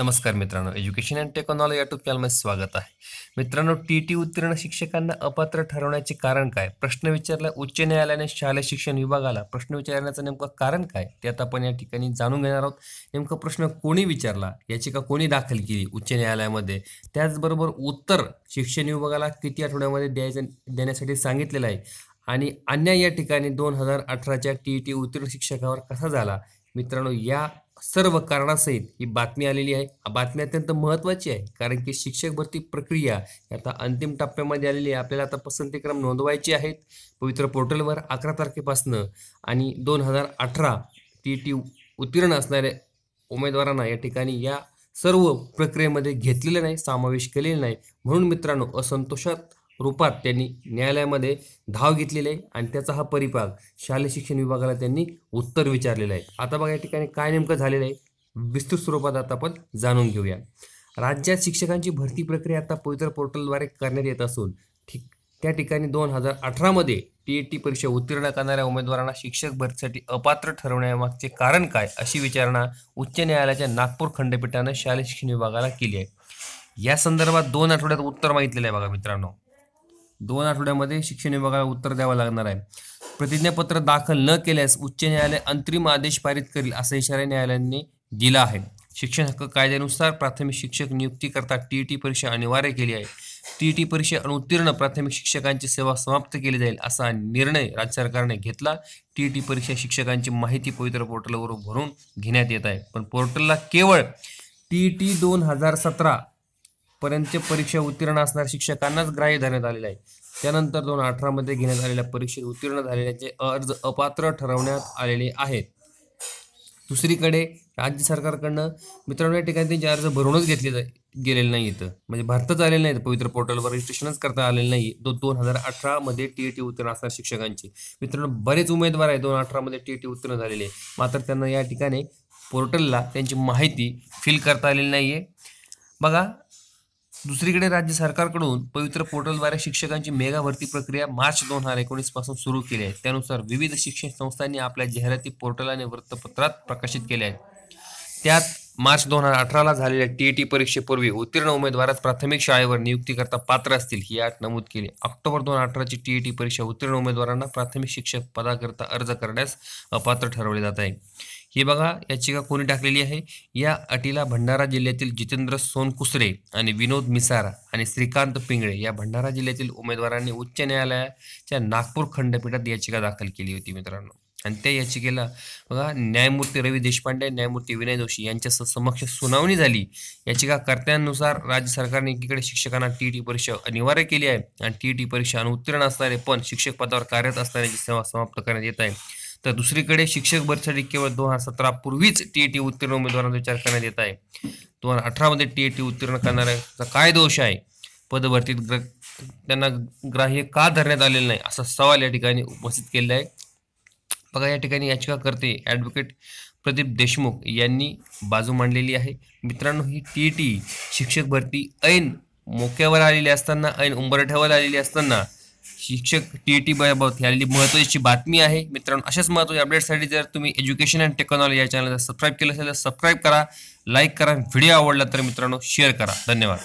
नमस्कार मित्रांनो education and technology YouTube चॅनलमध्ये स्वागत आहे. मित्रांनो टी टी उत्तीर्ण शिक्षकांना अपात्र ठरवण्याचे कारण काय? प्रश्न विचारला उच्च न्यायालयाने शालेय शिक्षण विभागाला. प्रश्न विचारण्याचं नेमकं कारण काय? ते आता आपण या ठिकाणी जाणून घेणार आहोत. नेमकं प्रश्न कोणी विचारला? याचिका कोणी दाखल केली उच्च न्यायालयामध्ये? त्याचबरोबर उत्तर शिक्षण विभागाला किती आठवड्यामध्ये द्यायचं देण्यासाठी सांगितलेलं आहे? आणि अन्याय या ठिकाणी दोन हजार अठराच्या टी टी उत्तीर्ण शिक्षकावर कसा झाला? मित्रांनो या सर्व कारणासहित ही बातमी आलेली आहे. बातमी अत्यंत महत्त्वाची आहे कारण की शिक्षक भरती प्रक्रिया आता अंतिम टप्प्यामध्ये आलेली आहे. आपल्याला आता पसंतीक्रम नोंदवायचे आहेत पवित्र पोर्टलवर अकरा तारखेपासनं आणि दोन हजार अठरा टी टी उत्तीर्ण असणाऱ्या उमेदवारांना या ठिकाणी या सर्व प्रक्रियेमध्ये घेतलेले नाही समावेश केलेला नाही. म्हणून मित्रांनो असंतोषात रूपात त्यांनी न्यायालयामध्ये धाव घेतलेली आहे आणि त्याचा हा परिपाक शालेय शिक्षण विभागाला त्यांनी उत्तर विचारलेलं आहे. आता बघा या ठिकाणी काय नेमकं झालेलं आहे? विस्तृत स्वरूपात आता आपण जाणून घेऊया. राज्यात शिक्षकांची भरती प्रक्रिया आता पवित्र पोर्टलद्वारे करण्यात येत असून ठीक त्या ठिकाणी दोन हजार अठरामध्ये टी ए टी परीक्षा उत्तीर्ण करणाऱ्या उमेदवारांना शिक्षक भरतीसाठी अपात्र ठरवण्यामागचे कारण काय अशी विचारणा उच्च न्यायालयाच्या नागपूर खंडपीठानं शालेय शिक्षण विभागाला केली आहे. या संदर्भात दोन आठवड्यात उत्तर मागितलेलं आहे बघा मित्रांनो. दोन आठवड्यामध्ये शिक्षण विभागाला उत्तर द्यावं लागणार आहे. प्रतिज्ञापत्र दाखल न केल्यास उच्च न्यायालय अंतरिम आदेश पारित करील असा इशारा न्यायालयाने दिला आहे. शिक्षण हक्क कायद्यानुसार प्राथमिक शिक्षक नियुक्तीकरता टी टी परीक्षा अनिवार्य केली आहे. टी टी परीक्षा अनुत्तीर्ण प्राथमिक शिक्षकांची सेवा समाप्त केली जाईल असा निर्णय राज्य सरकारने घेतला. टी टी परीक्षा शिक्षकांची माहिती पवित्र पोर्टलवर भरून घेण्यात येत आहे. पण पोर्टलला केवळ टी टी दोन हजार सतरा पर्यंतचे परीक्षा उत्तीर्ण असणाऱ्या शिक्षकांनाच ग्राह्य धरण्यात आलेलं आहे. त्यानंतर दोन अठरामध्ये घेण्यात आलेल्या परीक्षेत उत्तीर्ण झालेल्याचे अर्ज अपात्र ठरवण्यात आलेले आहेत. दुसरीकडे राज्य सरकारकडनं मित्रांनो या ठिकाणी त्यांचे अर्ज भरूनच घेतले जा गेलेले नाही इथं म्हणजे भारतात आलेले नाहीत पवित्र पोर्टलवर रजिस्ट्रेशनच करता आलेलं नाही दो दोन हजार अठरामध्ये टी ए टी उत्तीर्ण असणाऱ्या शिक्षकांचे. मित्रांनो बरेच उमेदवार आहे दोन अठरामध्ये टी ए टी उत्तीर्ण झालेले मात्र त्यांना या ठिकाणी पोर्टलला त्यांची माहिती फिल करता आलेली नाही आहे बघा दुसरीकडे राज्य सरकारकडून पवित्र पोर्टलद्वारे शिक्षकांची मेगा भरती प्रक्रिया मार्च दोन हजार एकोणीसपासून सुरू केली आहे. त्यानुसार विविध शिक्षण संस्थांनी आपल्या जाहिराती पोर्टल आणि वृत्तपत्रात प्रकाशित केल्या आहेत. त्यात मार्च दोन हजार अठराला झालेल्या टी टी परीक्षेपूर्वी उत्तीर्ण उमेदवारात प्राथमिक शाळेवर नियुक्तीकरता पात्र असतील ही अट नमूद केली ऑक्टोबर दोन अठराची टी टी परीक्षा उत्तीर्ण उमेदवारांना प्राथमिक शिक्षक पदाकरता अर्ज करण्यास अपात्र ठरवले जात आहे. ही बघा याचिका कोणी टाकलेली आहे? या अटीला भंडारा जिल्ह्यातील जितेंद्र सोनकुसरे आणि विनोद मिसारा आणि श्रीकांत पिंगळे या भंडारा जिल्ह्यातील उमेदवारांनी उच्च न्यायालयाच्या नागपूर खंडपीठात याचिका दाखल केली होती मित्रांनो. आणि त्या याचिकेला बघा न्यायमूर्ती रवी देशपांडे न्यायमूर्ती विनय जोशी यांच्या समक्ष सुनावणी झाली. याचिकाकर्त्यांनुसार राज्य सरकारने एकीकडे शिक्षकांना टी टी परीक्षा अनिवार्य केली आहे आणि टी टी परीक्षा अनुत्तीर्ण असणारे पण शिक्षक पदावर कार्यरत असणाऱ्याची सेवा समाप्त करण्यात येत आहे. तर दुसरीकडे शिक्षक भरतीसाठी केवळ दोन हजार सतरा पूर्वीच टी ए टी उत्तीर्ण उमेदवारांचा विचार करण्यात येत आहे. दोन हजार अठरामध्ये टी ए टी उत्तीर्ण करणाऱ्याचा काय दोष आहे? पदभरतीत ग्र त्यांना ग्राह्य का धरण्यात आलेलं नाही? असा सवाल या ठिकाणी उपस्थित केलेला आहे. बघा या ठिकाणी याचिका करते ॲडव्होकेट प्रदीप देशमुख यांनी बाजू मांडलेली आहे. मित्रांनो ही टी टी शिक्षक भरती ऐन मोक्यावर आलेली असताना ऐन उंबरठ्यावर आलेली असताना शिक्षक टी टी बाबत ह्याली महत्त्वाची बातमी आहे. मित्रांनो अशाच महत्त्वाच्या अपडेटसाठी जर तुम्ही एज्युकेशन अँड टेक्नॉलॉजी या चॅनलला सबस्क्राईब केलं असेल तर सबस्क्राईब करा लाईक करा व्हिडिओ आवडला तर मित्रांनो शेअर करा. धन्यवाद.